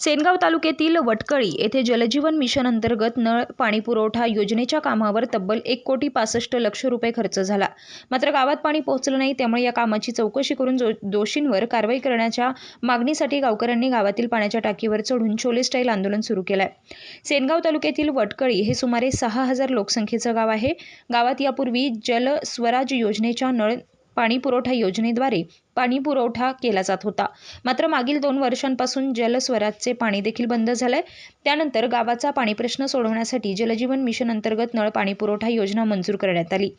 सेनगाव तालुक्यातील वटकळी येथे जलजीवन मिशन अंतर्गत नळ पाणी पुरवठा योजनेच्या कामावर तब्बल एक कोटी पासष्ट लक्ष रुपये खर्च झाला. मात्र गावात पाणी पोहोचलं नाही त्यामुळे या कामाची चौकशी करून जो दोषींवर कारवाई करण्याच्या मागणीसाठी गावकऱ्यांनी गावातील पाण्याच्या टाकीवर चढून छोले स्टाईल आंदोलन सुरू केलं आहे सेनगाव तालुक्यातील वटकळी हे सुमारे सहा हजार लोकसंख्येचं गाव आहे. गावात यापूर्वी जल स्वराज योजनेच्या नळ पाणी पुरवठा योजनेद्वारे पाणी पुरवठा केला जात होता. मात्र मागील दोन वर्षांपासून जलस्वराजचे पाणी देखील बंद झालंय. त्यानंतर गावाचा पाणी प्रश्न सोडवण्यासाठी जलजीवन मिशन अंतर्गत नळ पाणी पुरवठा योजना मंजूर करण्यात आली.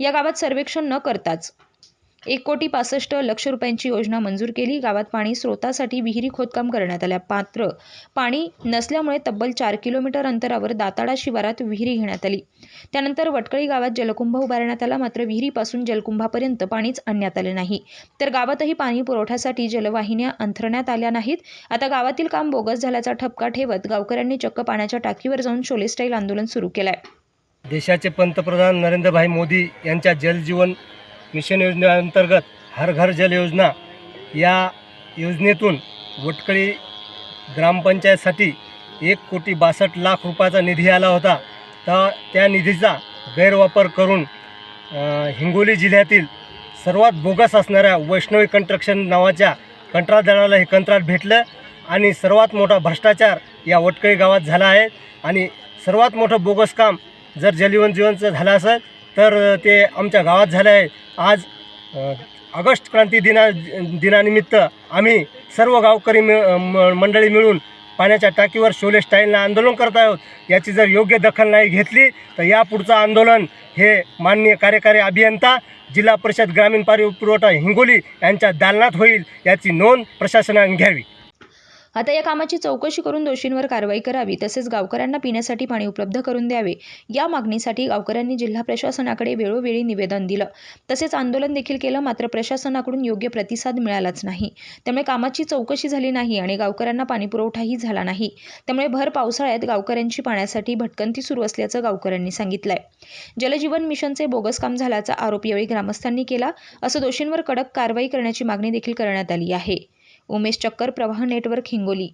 या गावात सर्वेक्षण न करताच एक कोटी पासष्ट लक्ष रुपयांची योजना मंजूर केली. गावात पाणी स्रोतासाठी विहिरी खोदकाम करण्यात आल्या. मात्र पाणी नसल्यामुळे तब्बल चार किलोमीटर अंतरावर दाताडा शिवारात विहिरी घेण्यात आली. त्यानंतर वटकळी गावात जलकुंभ उभारण्यात आला. मात्र विहिरीपासून जलकुंभापर्यंत पाणीच आणण्यात आले नाही. तर गावातही पाणी पुरवठ्यासाठी जलवाहिन्या अंथरण्यात आल्या नाहीत. आता गावातील काम बोगस झाल्याचा ठपका ठेवत गावकऱ्यांनी चक्क पाण्याच्या टाकीवर जाऊन शोले स्टाईल आंदोलन सुरू केलंय. देशाचे पंतप्रधान नरेंद्रभाई मोदी यांच्या जलजीवन मिशन योजनेअंतर्गत हर घर जल योजना या योजनेतून वटकळी ग्रामपंचायतसाठी एक कोटी बासष्ट लाख रुपयाचा निधी आला होता. तर त्या निधीचा गैरवापर करून हिंगोली जिल्ह्यातील सर्वात बोगस असणाऱ्या वैष्णवी कंस्ट्रक्शन नावाच्या कंत्राटदाराला हे कंत्राट भेटलं आणि सर्वात मोठा भ्रष्टाचार या वटकळी गावात झाला आहे. आणि सर्वात मोठं बोगस काम जर जलजीवन जीवनचं झालं असेल तर ते आमच्या गावात झालं आहे आज ऑगस्ट क्रांती दिना दिनानिमित्त आम्ही सर्व गावकरी मिळ म- मंडळी मिळून पाण्याच्या टाकीवर शोले स्टाईलनं आंदोलन करत आहोत. याची जर योग्य दखल नाही घेतली तर यापुढचं आंदोलन हे माननीय कार्यकारी अभियंता जिल्हा परिषद ग्रामीण पाणी पुरवठा हिंगोली यांच्या दालनात होईल याची नोंद प्रशासनाने घ्यावी. आता या कामाची चौकशी करून दोषींवर कारवाई करावी तसेच गावकऱ्यांना पिण्यासाठी पाणी उपलब्ध करून द्यावे. या मागणीसाठी गावकऱ्यांनी जिल्हा प्रशासनाकडे वेळोवेळी निवेदन दिलं. तसेच आंदोलन देखील केलं मात्र प्रशासनाकडून योग्य प्रतिसाद मिळालाच नाही. त्यामुळे कामाची चौकशी झाली नाही आणि गावकऱ्यांना पाणीपुरवठाही झाला नाही. त्यामुळे भर पावसाळ्यात गावकऱ्यांची पाण्यासाठी भटकंती सुरू असल्याचं गावकऱ्यांनी सांगितलंय. जलजीवन मिशनचे बोगस काम झाल्याचा आरोप यावेळी ग्रामस्थांनी केला असं दोषींवर कडक कारवाई करण्याची मागणी देखील करण्यात आली आहे. उमेश चक्कर प्रवाह नेटवर्क हिंगोली